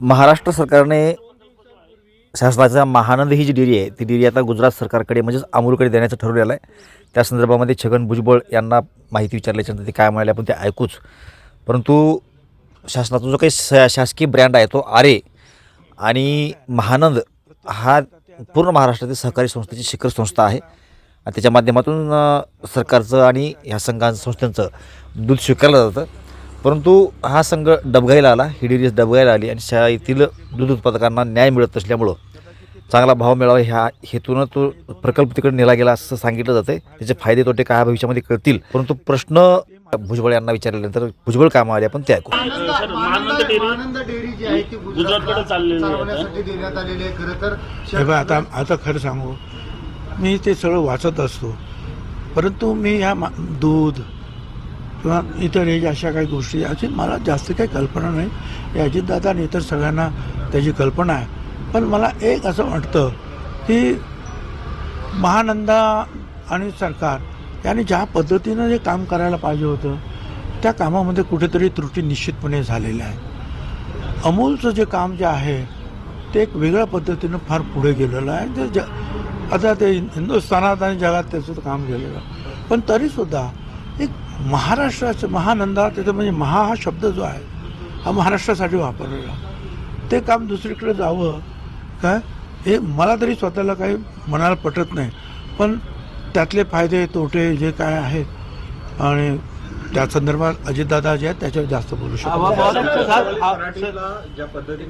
महाराष्ट्र सरकारने शासनाचा महानंद ही जी डेअरी आहे ती डेअरी आता गुजरात सरकारकडे म्हणजेच अमूलकडे देण्याचं ठरवलेलं आहे. त्या संदर्भामध्ये छगन भुजबळ यांना माहिती विचारल्याच्यानंतर ते काय म्हणाले आपण ते ऐकूच. परंतु शासनाचा जो काही शा शासकीय ब्रँड आहे तो आरे आणि महानंद हा पूर्ण महाराष्ट्रातील सहकारी संस्थेची शिखर संस्था आहे. आणि त्याच्या माध्यमातून सरकारचं आणि ह्या संघा संस्थांचं दूध स्वीकारलं जातं. परंतु हा संघ डबघाईला आला ही डबघाईला आली आणि शाळेतील येथील दूध उत्पादकांना न्याय मिळत नसल्यामुळं चांगला भाव मिळावा ह्या हेतूनं तो प्रकल्प तिकडे नेला गेला असं सांगितलं जातं आहे त्याचे फायदे तोटे काय भविष्यामध्ये कळतील. परंतु प्रश्न भुजबळ यांना विचारल्यानंतर भुजबळ काम आले आपण ते ऐकू. आता. हे बघ आता आता खरं सांगू. मी ते सगळं वाचत असतो. परंतु मी ह्या मा- दूध किंवा इतर हे अशा काही गोष्टी याची मला जास्त काही कल्पना नाही. हे अजितदादा आणि इतर सगळ्यांना त्याची कल्पना आहे. पण मला एक असं वाटतं की महानंदा आणि सरकार यांनी ज्या पद्धतीनं जे काम करायला पाहिजे होतं त्या कामामध्ये कुठेतरी त्रुटी निश्चितपणे झालेल्या आहे अमूलचं जे काम जे आहे ते एक वेगळ्या पद्धतीनं फार पुढे गेलेलं आहे. ते ज आता ते हिंदुस्थानात आणि जगात त्याचं काम गेलेलं पण तरीसुद्धा एक महाराष्ट्राचं महानंदा त्याचं म्हणजे महा हा शब्द जो आहे हा महाराष्ट्रासाठी वापरलेला. ते काम दुसरीकडे जावं काय? हे मला तरी स्वतःला काही मनाला पटत नाही. पण त्यातले फायदे तोटे जे काय आहेत आणि त्या संदर्भात अजितदादा जे आहेत त्याच्यावर जास्त बोलू शकतो. ज्या पद्धतीने